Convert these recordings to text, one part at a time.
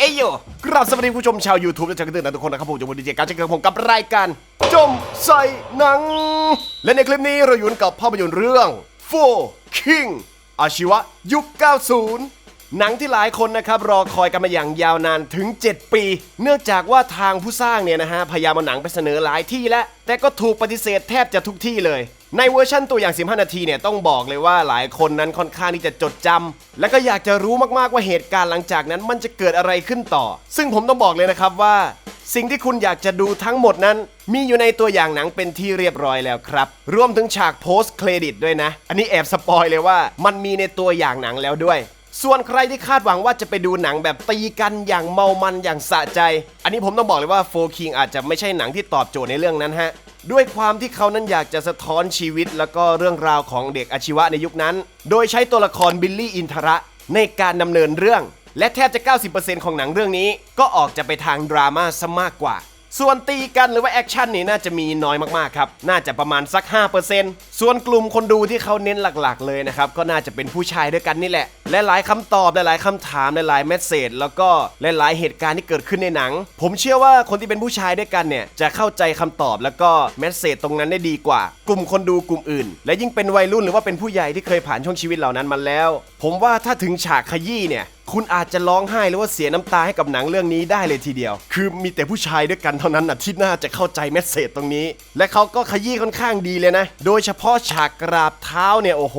เอยโยกราบสวัสดีผู้ชมชาว YouTube และชาวกระตือรือทุกคนนะครับผมจากดีเจการจะเกิดผมกับรายการ จมใส่หนัง และในคลิปนี้เราอยู่กับภาพยนตร์เรื่อง Four King อาชีวะยุค 90 หนังที่หลายคนนะครับรอคอยกันมาอย่างยาวนานถึง 7 ปี เนื่องจากว่าทางผู้สร้างเนี่ยนะฮะพยายามเอาหนังไปเสนอหลายที่แล้วแต่ก็ถูกปฏิเสธแทบจะทุกที่เลย ในเวอร์ชั่นตัวอย่าง 15 นาทีเนี่ยต้องบอกเลยว่าหลายคนนั้นค่อนข้างที่จะจดจำและก็อยากจะรู้มากๆว่าเหตุการณ์หลังจากนั้นมันจะเกิดอะไรขึ้นต่อ ซึ่งผมต้องบอกเลยนะครับว่า สิ่งที่คุณอยากจะดูทั้งหมดนั้น มีอยู่ในตัวอย่างหนังเป็นที่เรียบร้อยแล้วครับ รวมถึงฉากโพสต์เครดิตด้วยนะ อันนี้แอบสปอยเลยว่ามันมีในตัวอย่างหนังแล้วด้วย ส่วนใครที่คาดหวังว่าจะไปดูหนังแบบตีกันอย่างเมามันอย่างสะใจ อันนี้ผมต้องบอกเลยว่าโฟคิงอาจจะไม่ใช่หนังที่ตอบโจทย์ในเรื่องนั้นฮะ ด้วยความที่เขานั้นอยากจะสะท้อนชีวิต แล้วก็เรื่องราวของเด็กอาชีวะในยุคนั้น โดยใช้ตัวละครบิลลี่อินทระในการดำเนินเรื่อง และแทบจะ 90%ของหนังเรื่องนี้ ก็ออกจะไปทางดราม่าซะมากกว่า ส่วนตีกันหรือว่าแอคชั่นนี่น่าจะมีน้อยมากๆครับ น่าจะประมาณสัก 5%ส่วนกลุ่มคนดูที่เขาเน้นหลักๆ เลยนะครับ ก็น่าจะเป็นผู้ชายด้วยกันนี่แหละ และหลายคำตอบหลายๆคำถามหลายๆเมสเซจแล้วก็หลายๆเหตุการณ์ที่เกิดขึ้นในหนัง ผมเชื่อว่าคนที่เป็นผู้ชายด้วยกันเนี่ยจะเข้าใจคำตอบแล้วก็เมสเซจตรงนั้นได้ดีกว่า กลุ่มคนดูกลุ่มอื่น และยิ่งเป็นวัยรุ่นหรือว่าเป็นผู้ใหญ่ที่เคยผ่านช่วงชีวิตเหล่านั้นมาแล้ว ผมว่าถ้าถึงฉากขยี้เนี่ย คุณอาจจะร้องไห้หรือว่าเสียน้ำตาให้กับหนังเรื่องนี้ได้เลยทีเดียว คือมีแต่ผู้ชายด้วยกันเท่านั้นนะที่น่าจะเข้าใจเมสเซจตรงนี้ และเขาก็ขยี้ค่อนข้างดีเลยนะ โดยเฉพาะฉากกราบเท้าเนี่ยโอ้โห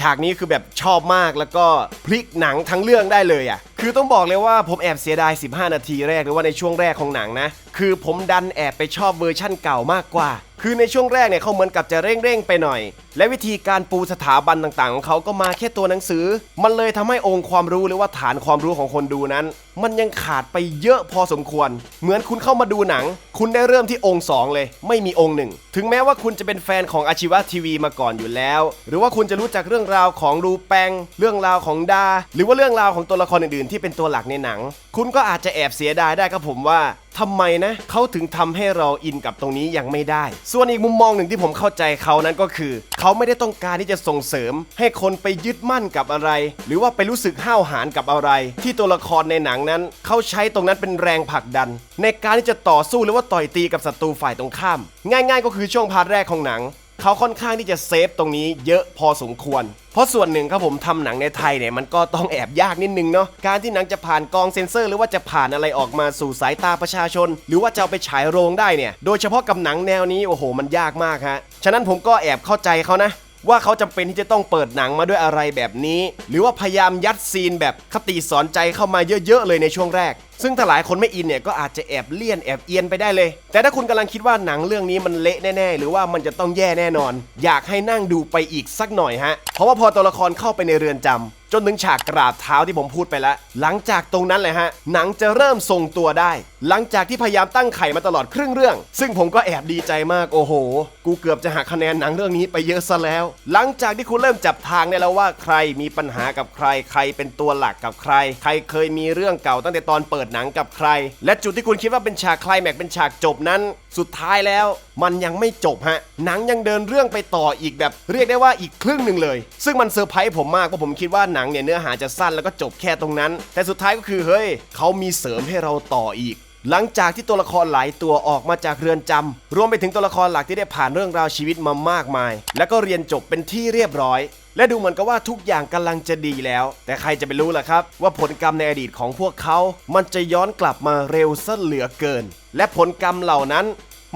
ฉากนี้คือแบบชอบมากแล้วก็พลิกหนังทั้งเรื่องได้เลยอะ คือต้องบอกเลยว่าผมแอบเสียดาย 15 นาทีแรกหรือว่าในช่วงแรกของหนังนะ คือผมดันแอบไปชอบเวอร์ชั่นเก่ามากกว่า คือในช่วงแรกเนี่ยเขาเหมือนกับจะเร่งๆไปหน่อย และวิธีการปูสถาบันต่างๆ ของเขาก็มาแค่ตัวหนังสือ มันเลยทำให้องค์ความรู้หรือว่าฐานความรู้ของคนดูนั้นมันยังขาดไปเยอะพอสมควร เหมือนคุณเข้ามาดูหนัง คุณได้เริ่มที่องค์สองเลย ไม่มีองค์หนึ่ง ถึงแม้ว่าคุณจะเป็นแฟนของอาชีวะทีวีมาก่อนอยู่แล้ว หรือว่าคุณจะรู้จักเรื่องราวของรูแปง เรื่องราวของดา หรือว่าเรื่องราวของตัวละครอื่นๆ ที่เป็นตัวหลักในหนัง คุณก็อาจจะแอบเสียดายได้ครับผมว่าทำไมนะเขาถึงทำให้เราอินกับตรงนี้ยังไม่ได้ ส่วนอีกมุมมองหนึ่งที่ผมเข้าใจเขานั้นก็คือ เขาไม่ได้ต้องการที่จะส่งเสริม ให้คนไปยึดมั่นกับอะไร หรือว่าไปรู้สึกห้าวหาญกับอะไร ที่ตัวละครในหนังนั้น เขาใช้ตรงนั้นเป็นแรงผลักดัน ในการที่จะต่อสู้หรือว่าต่อยตีกับศัตรูฝ่ายตรงข้าม ง่าย ๆ ก็คือช่วงพาร์ทแรกของหนัง เขาค่อนข้างที่จะเซฟตรงนี้เยอะพอสมควร เพราะส่วนหนึ่งครับผมทำหนังในไทยเนี่ยมันก็ต้องแอบยากนิดนึงเนาะการที่หนังจะผ่านกองเซ็นเซอร์ หรือว่าจะผ่านอะไรออกมาสู่สายตาประชาชน หรือว่าจะเอาไปฉายโรงได้เนี่ยโดยเฉพาะกับหนังแนวนี้โอ้โห มันยากมากฮะฉะนั้นผมก็แอบเข้าใจเขานะว่าเขาจำเป็นที่จะต้องเปิดหนังมาด้วยอะไรแบบนี้ หรือว่าพยายามยัดซีนแบบคติสอนใจเข้ามาเยอะๆเลยในช่วงแรก ซึ่งถ้าหลายคนไม่อินเนี่ยก็อาจจะแอบเลี่ยนแอบเอียนไปได้เลย แต่ถ้าคุณกำลังคิดว่าหนังเรื่องนี้มันเละแน่ๆ หรือว่ามันจะต้องแย่แน่นอน อยากให้นั่งดูไปอีกสักหน่อยฮะ เพราะว่าพอตัวละครเข้าไปในเรือนจำจนถึงฉากกราบเท้าที่ผมพูดไปแล้ว หลังจากตรงนั้นเลยฮะ หนังจะเริ่มทรงตัวได้ หลังจากที่พยายามตั้งไข่มาตลอดครึ่งเรื่อง ซึ่งผมก็แอบดีใจมากโอ้โห กูเกือบจะหักคะแนนหนังเรื่องนี้ไปเยอะซะแล้ว หลังจากที่คุณเริ่มจับทางได้แล้วว่าใครมีปัญหากับใคร ใครเป็นตัวหลักกับใคร ใครเคยมีเรื่องเก่าตั้งแต่ตอนเปิดหนังกับใคร และจุดที่คุณคิดว่าเป็นฉากคลแม็กเป็นฉากจบนั้น สุดท้ายแล้ว มันยังไม่จบฮะ หนังยังเดินเรื่องไปต่ออีกแบบ เรียกได้ว่าอีกครึ่งหนึ่งเลย ซึ่งมันเซอร์ไพรส์ผมมากเพราะผมคิดว่าหนังเนี่ยเนื้อหาจะสั้นแล้วก็จบแค่ตรงนั้น แต่สุดท้ายก็คือเฮ้ยเขามีเสริมให้เราต่ออีก หลังจากที่ตัวละครหลายตัวออกมาจากเรือนจำรวมไปถึงตัวละครหลักที่ได้ผ่านเรื่องราวชีวิตมามากมาย แล้วก็เรียนจบเป็นที่เรียบร้อย และดูเหมือนกับว่าทุกอย่างกำลังจะดีแล้ว แต่ใครจะไปรู้ล่ะครับ ว่าผลกรรมในอดีตของพวกเขา มันจะย้อนกลับมาเร็วซะเหลือเกิน และผลกรรมเหล่านั้น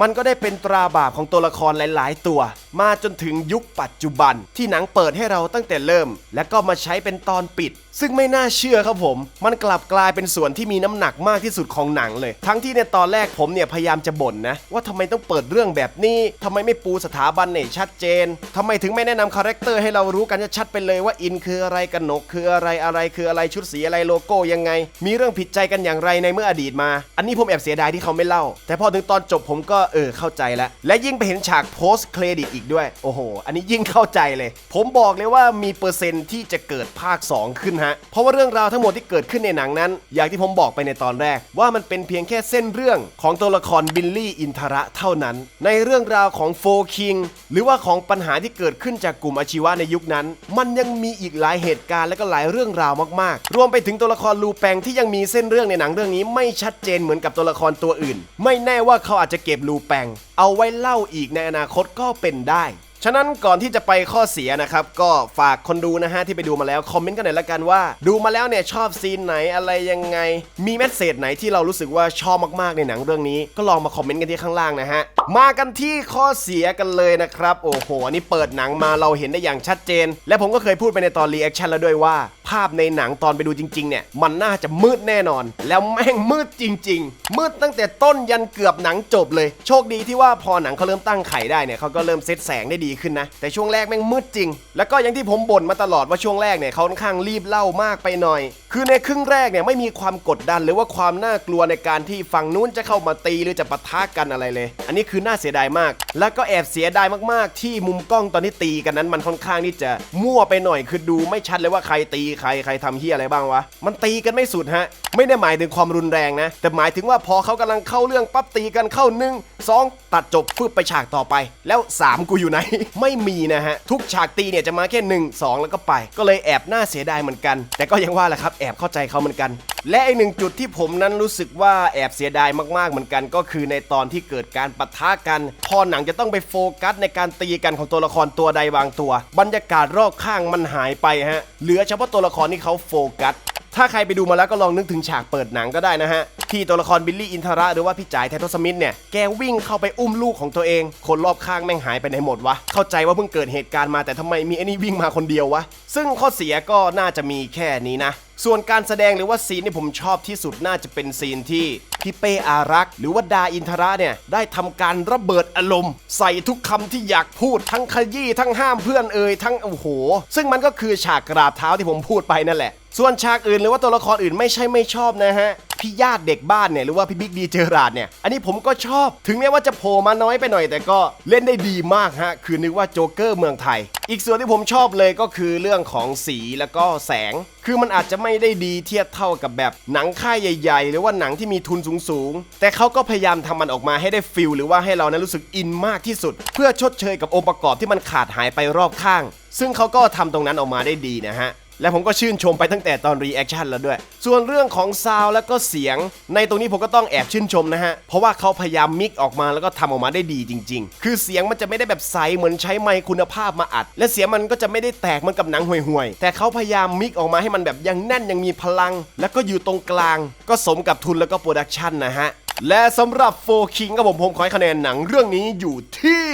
มันก็ได้เป็นตราบาปของตัวละครหลาย ๆ ตัว มาจนถึงยุคปัจจุบันที่หนังเปิดให้เราตั้งแต่เริ่ม และก็มาใช้เป็นตอนปิด ซึ่งไม่น่าเชื่อครับผม มันกลับกลายเป็นส่วนที่มีน้ำหนักมากที่สุดของหนังเลย ทั้งที่ในตอนแรกผมเนี่ยพยายามจะบ่นนะ ว่าทำไมต้องเปิดเรื่องแบบนี้ทำไมไม่ปูสถาบันเนี่ยชัดเจนทำไมถึงไม่แนะนำคาแรคเตอร์ให้เรารู้กันชัดไปเลยว่าอินคืออะไรกันหนกคืออะไรอะไรคืออะไรชุดสีอะไรโลโก้ยังไง มีเรื่องผิดใจกันอย่างไรในเมื่ออดีตมา อันนี้ผมแอบเสียดายที่เขาไม่เล่า แต่พอถึงตอนจบผมก็เออเข้าใจแล้วและยิ่งไปเห็นฉากโพสต์เครดิตอีกด้วย โอ้โห อันนี้ยิ่งเข้าใจเลย ผมบอกเลยว่ามีเปอร์เซ็นต์ที่จะเกิดภาค 2 ขึ้นฮะ เพราะว่าเรื่องราวทั้งหมดที่เกิดขึ้นในหนังนั้น อย่างที่ผมบอกไปในตอนแรก ว่ามันเป็นเพียงแค่เส้นเรื่องของตัวละครบิลลี่อินทระเท่านั้น ในเรื่องราวของโฟคิงหรือว่าของปัญหาที่เกิดขึ้นจากกลุ่มอาชีวะในยุคนั้น มันยังมีอีกหลายเหตุการณ์และก็หลายเรื่องราวมากๆ รวมไปถึงตัวละครลูแปงที่ยังมีเส้นเรื่องในหนังเรื่องนี้ไม่ชัดเจนเหมือนกับตัวละครตัวอื่น ไม่แน่ว่าเขาอาจจะเก็บลูแปงเอาไว้เล่าอีกในอนาคตก็เป็นได้ ฉะนั้นก่อนที่จะไปข้อเสียนะครับ ก็ฝากคนดูนะฮะที่ไปดูมาแล้ว คอมเมนต์กันหน่อยละกันว่า ดูมาแล้วเนี่ยชอบซีนไหนอะไรยังไง มีแมสเซจไหนที่เรารู้สึกว่าชอบมากๆในหนังเรื่องนี้ ก็ลองมาคอมเมนต์กันที่ข้างล่างนะฮะมากันที่ข้อเสียกันเลยนะครับโอ้โหอันนี้เปิดหนังมาเราเห็นได้อย่างชัดเจน และผมก็เคยพูดไปในตอนรีแอคชั่นแล้วด้วยว่า ภาพในหนังตอนไปดูจริงๆเนี่ยมันน่าจะมืดแน่นอน แล้วแม่งมืดจริง ๆ มืดตั้งแต่ต้นยันเกือบหนังจบเลย โชคดีที่ว่าพอหนังเขาเริ่มตั้งไข่ได้เนี่ยเขาก็เริ่มเซตแสงได้ดีขึ้นนะ แต่ช่วงแรกแม่งมืดจริง แล้วก็อย่างที่ผมบ่นมาตลอดว่าช่วงแรกเนี่ยเขาค่อนข้างรีบเล่ามากไปหน่อย คือในครึ่งแรกเนี่ยไม่มีความกดดันหรือว่าความน่ากลัวในการที่ฝั่งนู้นจะเข้ามาตีหรือจะปะทะกันอะไรเลย อันนี้คือน่าเสียดายมาก แล้วก็แอบเสียดายมากๆ ที่มุมกล้องตอนที่ตีกันนั้นมันค่อนข้างที่จะมั่วไปหน่อยคือดูไม่ชัดเลยว่าใครตีใครใครทำเฮียอะไรบ้างวะ มันตีกันไม่สุดฮะ ไม่ได้หมายถึงความรุนแรงนะ แต่หมายถึงว่าพอเขากำลังเข้าเรื่องปั๊บตีกันเข้าหนึ่งสองตัดจบฟึบไปฉากต่อไป แล้ว3กูอยู่ไหน ไม่มีนะฮะทุกฉากตีเนี่ยจะมาแค่1 2แล้วก็ไป ก็เลยแอบน่าเสียดายเหมือนกัน แต่ก็ยังว่าแหละครับแอบเข้าใจเขาเหมือนกัน และอีกหนึ่งจุดที่ผมนั้นรู้สึกว่าแอบเสียดายมากๆเหมือนกัน ก็คือในตอนที่เกิดการปะทะกัน พอหนังจะต้องไปโฟกัสในการตีกันของตัวละครตัวใดบางตัว บรรยากาศรอบข้างมันหายไปฮะเหลือเฉพาะตัวละครที่เขาโฟกัสถ้าใครไปดูมาแล้วก็ลองนึกถึงฉากเปิดหนังก็ได้นะฮะ ที่ตัวละครบิลลี่อินทระหรือว่าพี่จ่ายไททอสมิธเนี่ย แกวิ่งเข้าไปอุ้มลูกของตัวเอง คนรอบข้างแม่งหายไปไหนหมดวะ เข้าใจว่าเพิ่งเกิดเหตุการณ์มาแต่ทำไมมีไอ้นี่วิ่งมาคนเดียววะ ซึ่งข้อเสียก็น่าจะมีแค่นี้นะ ส่วนการแสดงหรือว่าซีนที่ผมชอบที่สุดน่าจะเป็นซีนที่พี่เป้อารักษ์หรือว่าดาอินทระเนี่ย ได้ทำการระเบิดอารมณ์ ใส่ทุกคำที่อยากพูดทั้งขยี้ทั้งห้ามเพื่อนเอ่ยทั้งโอ้โห ซึ่งมันก็คือฉากกราบเท้าที่ผมพูดไปนั่นแหละ ส่วนฉากอื่นหรือว่าตัวละครอื่นไม่ใช่ไม่ชอบนะฮะ พี่ญาติเด็กบ้านเนี่ยหรือว่าพี่บิ๊กดีเจอราดเนี่ยอันนี้ผมก็ชอบถึงแม้ว่าจะโผล่มาน้อยไปหน่อย แต่ก็เล่นได้ดีมากฮะคือนึกว่าโจ๊กเกอร์เมืองไทย อีกส่วนที่ผมชอบเลยก็คือเรื่องของสีแล้วก็แสง คือมันอาจจะไม่ได้ดีเทียบเท่ากับแบบหนังค่ายใหญ่ ๆ หรือว่าหนังที่มีทุนสูงๆ แต่เขาก็พยายามทำมันออกมาให้ได้ฟิลหรือว่าให้เรานั้นรู้สึกอินมากที่สุด เพื่อชดเชยกับองค์ประกอบที่มันขาดหายไปรอบข้าง ซึ่งเขาก็ทำตรงนั้นออกมาได้ดีนะฮะ และผมก็ชื่นชมไปตั้งแต่ตอนรีแอคชั่นแล้วด้วย ส่วนเรื่องของซาวแล้วก็เสียง ในตรงนี้ผมก็ต้องแอบชื่นชมนะฮะ เพราะว่าเขาพยายามมิกออกมาแล้วก็ทำออกมาได้ดีจริง ๆ คือเสียงมันจะไม่ได้แบบใสเหมือนใช้ไมค์คุณภาพมาอัด และเสียงมันก็จะไม่ได้แตกเหมือนกับหนังห่วยๆ แต่เขาพยายามมิกออกมาให้มันแบบยังแน่นยังมีพลัง แล้วก็อยู่ตรงกลาง ก็สมกับทุนแล้วก็โปรดักชันนะฮะ และสำหรับโฟคิงก็ผมผมขอให้คะแนนหนังเรื่องนี้อยู่ที่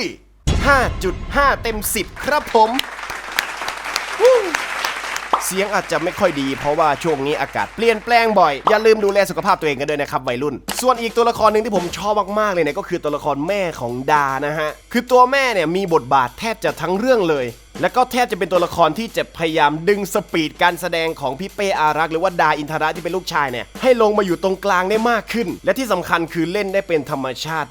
5.5 เต็ม 10 ครับผม เสียงอาจจะไม่ค่อยดีเพราะว่าช่วงนี้อากาศเปลี่ยนแปลงบ่อย อย่าลืมดูแลสุขภาพตัวเองกันด้วยนะครับวัยรุ่น ส่วนอีกตัวละครหนึ่งที่ผมชอบมากๆเลยเนี่ยก็คือตัวละครแม่ของดานะฮะคือตัวแม่เนี่ยมีบทบาทแทบจะทั้งเรื่องเลย แล้วก็แทบจะเป็นตัวละครที่จะพยายามดึงสปีดการแสดงของพี่เป้อารักษ์หรือว่าดาอินทระที่เป็นลูกชายเนี่ยให้ลงมาอยู่ตรงกลางได้มากขึ้น และที่สำคัญคือเล่นได้เป็นธรรมชาติ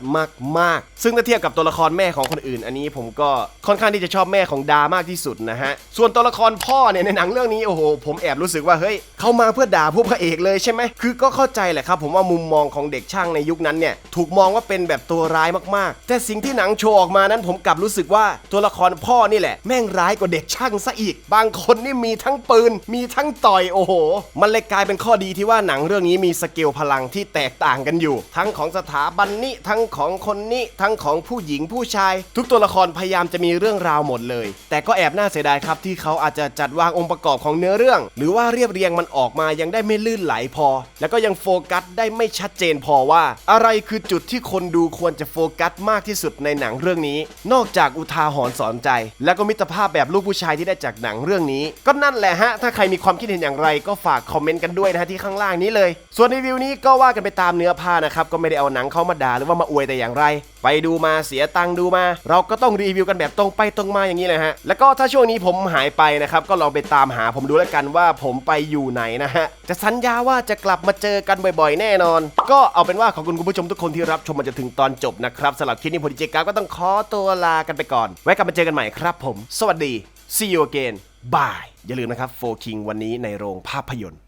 มากๆ ซึ่งถ้าเทียบกับตัวละครแม่ของคนอื่น อันนี้ผมก็ค่อนข้างที่จะชอบแม่ของดามากที่สุดนะฮะส่วนตัวละครพ่อเนี่ยในหนังเรื่องนี้โอ้โหผมแอบรู้สึกว่าเฮ้ยเขามาเพื่อด่าผู้พระเอกเลยใช่ไหมคือก็เข้าใจแหละครับ ผมว่ามุมมองของเด็กช่างในยุคนั้นเนี่ยถูกมองว่าเป็นแบบตัวร้ายมากๆ แต่สิ่งที่หนังโชว์ออกมานั้นผมกลับรู้สึกว่าตัวละครพ่อนี่แหละแม่งร้ายกว่าเด็กช่างซะอีก บางคนนี่มีทั้งปืน มีทั้งต่อยโอ้โห มันเลยกลายเป็นข้อดีที่ว่าหนังเรื่องนี้มีสเกลพลังที่แตกต่างกันอยู่ ทั้งของสถาบันนี้ทั้งของคนนี้ทั้งของผู้หญิงผู้ชาย ทุกตัวละครพยายามจะมีเรื่องราวหมดเลย แต่ก็แอบน่าเสียดายครับที่เขาอาจจะจัดวางองค์ประกอบของเนื้อเรื่อง หรือว่าเรียบเรียงมันออกมายังได้ไม่ลื่นไหลพอ แล้วก็ยังโฟกัสได้ไม่ชัดเจนพอว่า อะไรคือจุดที่คนดูควรจะโฟกัสมากที่สุดในหนังเรื่องนี้ นอกจากอุทาหรณ์สอนใจ และก็มิตรภาพาพแบบลูกผู้ชายที่ได้จากหนังเรื่องนี้ ก็นั่นแหละฮะ ถ้าใครมีความคิดเห็นอย่างไรก็ฝากคอมเมนต์กันด้วยนะฮะที่ข้างล่างนี้เลย ส่วนรีวิวนี้ก็ว่ากันไปตามเนื้อผ้านะครับก็ไม่ได้เอาหนังเข้ามาด่าหรือว่ามาอวยแต่อย่างไร ไปดูมาเสียตังค์ดูมา เราก็ต้องรีวิวกันแบบตรงไปตรงมาอย่างนี้เลยฮะ แล้วก็ถ้าช่วงนี้ผมหายไปนะครับก็ลองไปตามหาผมดูแล้วกันว่าผมไปอยู่ไหนนะฮะ จะสัญญาว่าจะกลับมาเจอกันบ่อยๆ แน่นอน ก็เอาเป็นว่าขอบคุณคุณผู้ชมทุกคนที่รับชมมาจนถึงตอนจบนะครับสำหรับคลิปนี้ผมดีเจกาก็ต้องขอตัวลากันไปก่อน ไว้กลับมาเจอกันใหม่ครับ ผม สวัสดี see you again bye อย่าลืมนะครับโฟคิงวันนี้ในโรงภาพยนตร์